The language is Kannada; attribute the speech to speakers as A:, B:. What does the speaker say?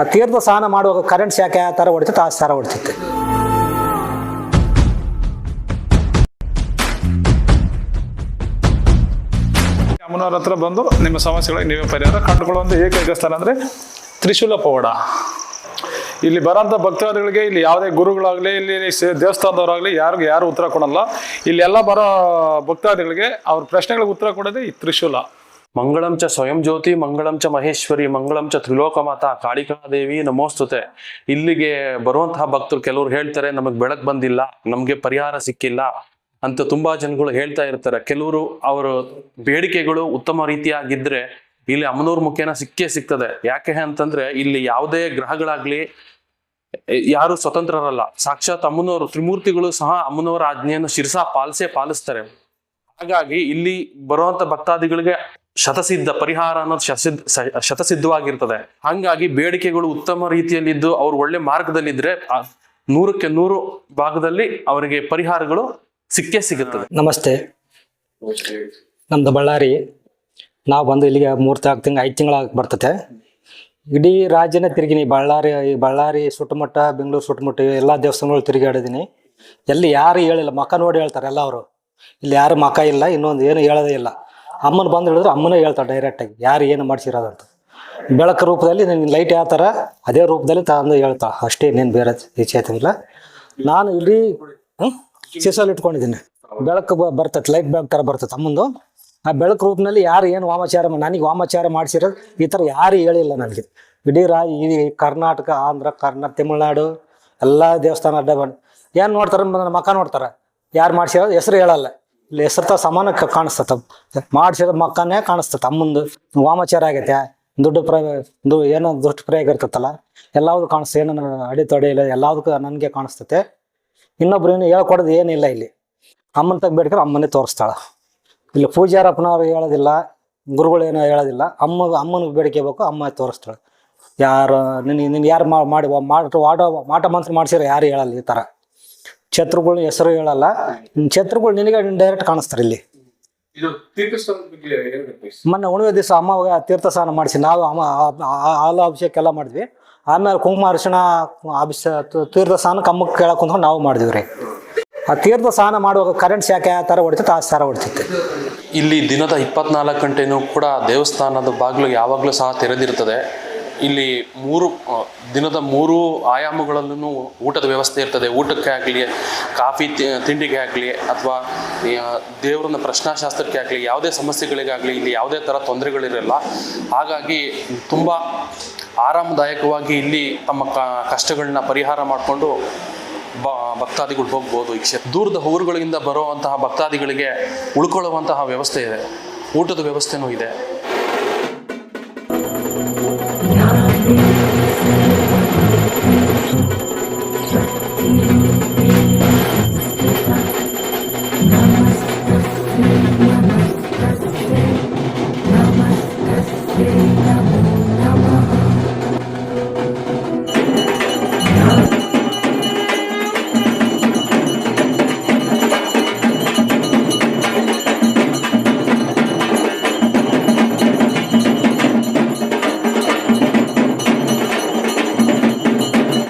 A: ಆ ತೀರ್ಥ ಸ್ನಾನ ಮಾಡುವಾಗ ಕರೆಂಟ್ ಯಾಕೆ ಆ ಥರ ಹೊಡಿತೈತೆ ಆ ಥರ ಹೊಡಿತೈತೆ
B: ಅಮ್ಮನವ್ರ ಹತ್ರ ಬಂದು ನಿಮ್ಮ ಸಮಸ್ಯೆಗಳಿಗೆ ನೀವೇ ಪರಿಹಾರ. ಕಂಡುಕೊಳ್ಳುವಂಥ ಏಕೈಕ ಸ್ಥಾನ ಅಂದರೆ ತ್ರಿಶೂಲ ಪವಾಡ. ಇಲ್ಲಿ ಬರೋಂಥ ಭಕ್ತಾದಿಗಳಿಗೆ, ಇಲ್ಲಿ ಯಾವುದೇ ಗುರುಗಳಾಗಲಿ, ಇಲ್ಲಿ ದೇವಸ್ಥಾನದವರಾಗಲಿ, ಯಾರಿಗೆ ಯಾರು ಉತ್ತರ ಕೊಡಲ್ಲ. ಇಲ್ಲಿ ಎಲ್ಲ ಬರೋ ಭಕ್ತಾದಿಗಳಿಗೆ ಅವ್ರ ಪ್ರಶ್ನೆಗಳಿಗೆ ಉತ್ತರ ಕೊಡೋದೇ ಈ ತ್ರಿಶೂಲ.
C: ಮಂಗಳಂ ಚ ಸ್ವಯಂ ಜ್ಯೋತಿ, ಮಂಗಳಂ ಚ ಮಹೇಶ್ವರಿ, ಮಂಗಳಂ ಚ ತ್ರಿಲೋಕ ಮಾತಾ ಕಾಳಿಕಾದೇವಿ, ನಮೋಸ್ತುತೆ. ಇಲ್ಲಿಗೆ ಬರುವಂತಹ ಭಕ್ತರು ಕೆಲವರು ಹೇಳ್ತಾರೆ, ನಮಗ್ ಬೆಳಕ್ ಬಂದಿಲ್ಲ, ನಮ್ಗೆ ಪರಿಹಾರ ಸಿಕ್ಕಿಲ್ಲ ಅಂತ ತುಂಬಾ ಜನಗಳು ಹೇಳ್ತಾ ಇರ್ತಾರೆ. ಕೆಲವರು ಅವರ ಬೇಡಿಕೆಗಳು ಉತ್ತಮ ರೀತಿಯಾಗಿದ್ರೆ ಇಲ್ಲಿ ಅಮ್ಮನೂರ್ ಮುಖೇನ ಸಿಕ್ಕೇ ಸಿಗ್ತದೆ. ಯಾಕೆ ಅಂತಂದ್ರೆ ಇಲ್ಲಿ ಯಾವುದೇ ಗ್ರಹಗಳಾಗ್ಲಿ, ಯಾರು ಸ್ವತಂತ್ರರಲ್ಲ. ಸಾಕ್ಷಾತ್ ಅಮ್ಮನವರು ತ್ರಿಮೂರ್ತಿಗಳು ಸಹ ಅಮ್ಮನವರ ಆಜ್ಞೆಯನ್ನು ಶಿರಸಾ ಪಾಲಿಸೇ ಪಾಲಿಸ್ತಾರೆ. ಹಾಗಾಗಿ ಇಲ್ಲಿ ಬರುವಂತ ಭಕ್ತಾದಿಗಳಿಗೆ ಶತಸಿದ್ಧ ಪರಿಹಾರ ಅನ್ನೋದು ಶತಸಿದ್ಧ ಶತಸಿದ್ಧವಾಗಿರ್ತದೆ. ಹಂಗಾಗಿ ಬೇಡಿಕೆಗಳು ಉತ್ತಮ ರೀತಿಯಲ್ಲಿದ್ದು ಅವ್ರು ಒಳ್ಳೆ ಮಾರ್ಗದಲ್ಲಿದ್ರೆ ನೂರಕ್ಕೆ ನೂರು ಭಾಗದಲ್ಲಿ ಅವರಿಗೆ ಪರಿಹಾರಗಳು ಸಿಕ್ಕೇ ಸಿಗುತ್ತದೆ.
A: ನಮಸ್ತೆ. ನಮ್ದು ಬಳ್ಳಾರಿ. ನಾವು ಬಂದು ಇಲ್ಲಿಗೆ ಮೂರು ನಾಲ್ಕು ತಿಂಗಳು ಐದು ತಿಂಗಳ ಬರ್ತತೆ. ಇಡೀ ರಾಜ್ಯನೇ ತಿರುಗಿನಿ, ಬಳ್ಳಾರಿ ಬಳ್ಳಾರಿ ಸುಟ್ಟಮಟ್ಟ ಬೆಂಗಳೂರು ಸುಟ್ಟಮಟ್ಟ ಎಲ್ಲ ದೇವಸ್ಥಾನಗಳು ತಿರುಗಾಡಿದ್ದೀನಿ ಎಲ್ಲಿ ಯಾರು ಹೇಳಿಲ್ಲ, ಮಕ ನೋಡಿ ಹೇಳ್ತಾರೆ ಎಲ್ಲ ಅವರು. ಇಲ್ಲಿ ಯಾರು ಮಕ ಇಲ್ಲ, ಇನ್ನೊಂದು ಏನು ಹೇಳೋದೇ ಇಲ್ಲ. ಅಮ್ಮನ ಬಂದು ಹೇಳಿದ್ರೆ ಅಮ್ಮನೇ ಹೇಳ್ತಾಳೆ ಡೈರೆಕ್ಟಾಗಿ ಯಾರು ಏನು ಮಾಡಿಸಿರೋದಂತ ಬೆಳಕು ರೂಪದಲ್ಲಿ ನಿನ್ನ ಲೈಟ್ ಯಾವ ಥರ ಅದೇ ರೂಪದಲ್ಲಿ ತಂದು ಹೇಳ್ತಾ ಅಷ್ಟೇ ನೀನು ಬೇರೆ ಇಲ್ಲ. ನಾನು ಇಲ್ಲಿ? ಸೀಸಲ್ಲಿ ಇಟ್ಕೊಂಡಿದ್ದೀನಿ. ಬೆಳಕು ಬರ್ತೈತೆ ಲೈಟ್ ಬೆಳಕು ಥರ ಬರ್ತೈತೆ ಅಮ್ಮಂದು. ಆ ಬೆಳಕು ರೂಪದಲ್ಲಿ ಯಾರು ಏನು ವಾಮಾಚಾರ ನನಗೆ ವಾಮಾಚಾರ ಮಾಡಿಸಿರೋದು ಈ ಥರ ಯಾರು ಹೇಳಿಲ್ಲ ನನಗೆ. ಇಡೀ ರಾ ಈ ಕರ್ನಾಟಕ, ಆಂಧ್ರ, ಕರ್ನಾಟಕ, ತಮಿಳ್ನಾಡು, ಎಲ್ಲ ದೇವಸ್ಥಾನ ಅಡ್ಡ ಬಂದು ಏನು ನೋಡ್ತಾರೆ ಮಕ್ಕ ನೋಡ್ತಾರೆ? ಯಾರು ಮಾಡಿಸಿರೋದು? ಹೆಸರು ಹೇಳಲ್ಲ. ಇಲ್ಲಿ ಹೆಸರು ತ ಸಮಾನ ಕಾಣಿಸ್ತತ ಮಾಡ್ಸಿರೋ ಮಕ್ಕನೇ ಕಾಣಿಸ್ತತ ಅಮ್ಮಂದು ವಾಮಾಚಾರ ಆಗೈತೆ. ದುಡ್ಡು ಪ್ರ ಏನೋ ದುಡ್ಡು ಪ್ರಯೋಗ ಇರ್ತೈತಲ್ಲ, ಎಲ್ಲಾವ್ದು ಕಾಣಿಸ್ತು ಏನೋ ಅಡೆತಡೆ ಇಲ್ಲ ಎಲ್ಲದಕ್ಕೂ ನನಗೆ ಕಾಣಿಸ್ತತೆ. ಇನ್ನೊಬ್ರು ಏನು ಹೇಳ್ಕೊಡೋದು ಏನಿಲ್ಲ ಇಲ್ಲಿ. ಅಮ್ಮನ ತಗ ಬೇಡ್ಕೊಂಡು ಅಮ್ಮನೇ ತೋರಿಸ್ತಾಳ. ಇಲ್ಲಿ ಪೂಜಾರಪ್ಪನವ್ರು ಹೇಳೋದಿಲ್ಲ ಗುರುಗಳು ಏನೋ ಹೇಳೋದಿಲ್ಲ. ಅಮ್ಮ, ಅಮ್ಮನಿಗೆ ಬೇಡಿಕೆಬೇಕು ಅಮ್ಮ ತೋರಿಸ್ತಾಳೆ. ಯಾರು, ನಿನ್ ನಿನ್ ಯಾರು ಮಾಡಿ ವಾಡ ಮಾಟ ಮಂತ್ರ ಮಾಡಿಸಿರೋ ಯಾರು ಹೇಳಲ್ಲ ಈ ಥರ. ಛತ್ರುಗಳ ಹೆಸರು ಹೇಳಲ್ಲ. ಕ್ಷೇತ್ರಗಳು ಛತ್ರುಗಳು ನಿನಗೆ ಡೈರೆಕ್ಟ್ ಕಾಣಿಸ್ತಾರೆ ಇಲ್ಲಿ. ಮೊನ್ನೆ ಉಣವೆ ದಿವಸ ಅಮ್ಮವಾಗ ತೀರ್ಥ ಸ್ನಾನ ಮಾಡಿಸಿ. ನಾವು ಅಮ್ಮ ಹಾಲು ಅಭಿಷೇಕ ಎಲ್ಲ ಮಾಡಿದ್ವಿ. ಆಮೇಲೆ ಕುಂಕುಮ ಅರಿಶಿಣ ಅಭಿಷೇಕ ತೀರ್ಥ ಸ್ನಾನ ಕಮ್ಮಕ್ಕೆ ಕೇಳಕ್ ಕುಂತ್ಕೊಂಡು ನಾವು ಮಾಡಿದ್ವಿ ರೀ. ಆ ತೀರ್ಥ ಸ್ನಾನ ಮಾಡುವಾಗ ಕರೆಂಟ್ ಶಾಖೆ ಆ ಥರ ಹೊಡಿತೈತೆ ಆ ಥರ ಹೊಡಿತಿತ್ತು.
C: ಇಲ್ಲಿ ದಿನದ ಇಪ್ಪತ್ನಾಲ್ಕು ಗಂಟೆನೂ ಕೂಡ ದೇವಸ್ಥಾನದ ಬಾಗಿಲು ಯಾವಾಗಲೂ ಸಹ ತೆರೆದಿರ್ತದೆ ಇಲ್ಲಿ ಮೂರು ದಿನದ ಮೂರು ಆಯಾಮಗಳಲ್ಲೂ ಊಟದ ವ್ಯವಸ್ಥೆ ಇರ್ತದೆ. ಊಟಕ್ಕೆ ಆಗಲಿ, ಕಾಫಿ ತಿಂಡಿಗೆ ಆಗಲಿ, ಅಥವಾ ದೇವರನ್ನ ಪ್ರಶ್ನಾಶಾಸ್ತ್ರಕ್ಕೆ ಆಗಲಿ, ಯಾವುದೇ ಸಮಸ್ಯೆಗಳಿಗಾಗಲಿ ಇಲ್ಲಿ ಯಾವುದೇ ಥರ ತೊಂದರೆಗಳಿರಲ್ಲ. ಹಾಗಾಗಿ ತುಂಬ ಆರಾಮದಾಯಕವಾಗಿ ಇಲ್ಲಿ ತಮ್ಮ ಕಷ್ಟಗಳನ್ನ ಪರಿಹಾರ ಮಾಡಿಕೊಂಡು ಬ, ಭಕ್ತಾದಿಗಳು ಹೋಗ್ಬೋದು ಈ ಕ್ಷೇತ್ರ. ದೂರದ ಊರುಗಳಿಂದ ಬರುವಂತಹ ಭಕ್ತಾದಿಗಳಿಗೆ ಉಳ್ಕೊಳ್ಳುವಂತಹ ವ್ಯವಸ್ಥೆ ಇದೆ. ಊಟದ ವ್ಯವಸ್ಥೆನೂ ಇದೆ.